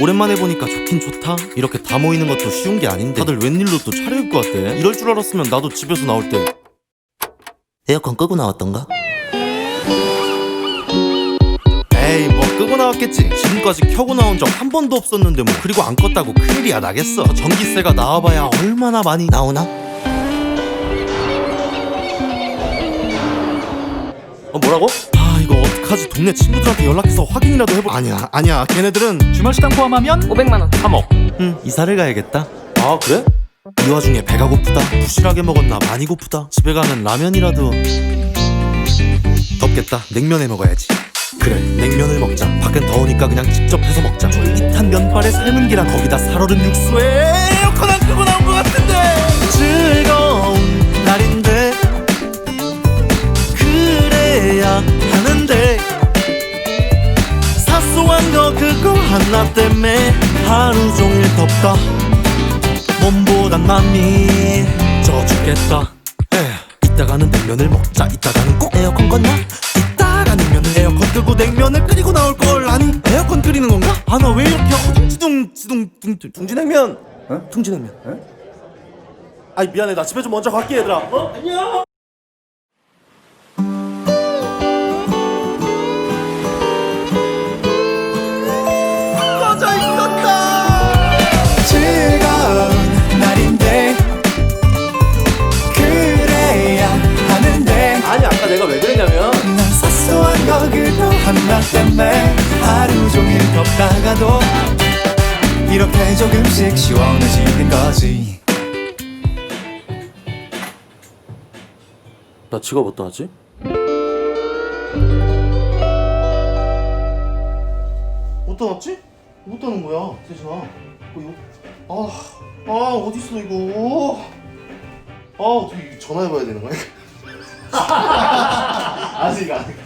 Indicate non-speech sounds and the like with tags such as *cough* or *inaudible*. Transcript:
오랜만에 보니까 좋긴 좋다 이렇게 다 모이는 것도 쉬운 게 아닌데 다들 웬일로 또 차려입고 왔대 이럴 줄 알았으면 나도 집에서 나올 때 에어컨 끄고 나왔던가? 에이 뭐 끄고 나왔겠지 지금까지 켜고 나온 적 한 번도 없었는데 뭐 그리고 안 껐다고 큰일이야 나겠어 저 전기세가 나와봐야 얼마나 많이 나오나? 어 뭐라고? 아 어떡하지 동네 친구들한테 연락해서 확인이라도 해볼 아니야 아니야. 걔네들은 주말 식당 포함하면 500만 원. 3억. 응 이사를 가야겠다. 아 그래? 이 와중에 배가 고프다. 부실하게 먹었나 많이 고프다. 집에 가면 라면이라도 덥겠다. 냉면 해 먹어야지. 그래 냉면을 먹자. 밖엔 더우니까 그냥 직접 해서 먹자. 쫄깃한 면발에 삶은 계란 거기다 살얼음 육수에 에어컨 안 하나 때문에 하루 종일 덥다. 몸보단 맘이 져 죽겠다. 이따가는 냉면을 먹자. 이따가는 꼭 에어컨 건나. 이따가 냉면을 에어컨 끄고 냉면을 끓이고 나올 걸 아니. 에어컨 끓이는 건가? 아 나 왜 이렇게 어둥지둥 지둥 둥 둥지냉면? 어? 둥지냉면. 아이 미안해. 나 집에 좀 먼저 갈게 얘들아. 어? 안녕 하나 때문에 하루 종일 덥다가도 이렇게 조금씩 시원해지는 거지 나 지갑 어디다 하지? 어디다 놨지? 어디다 놓은 거야, 세진아? 어, 이거? 아, 아, 어딨어, 이거? 아, 어떻게 전화해봐야 되는 거야? *laughs* 아직, 아직.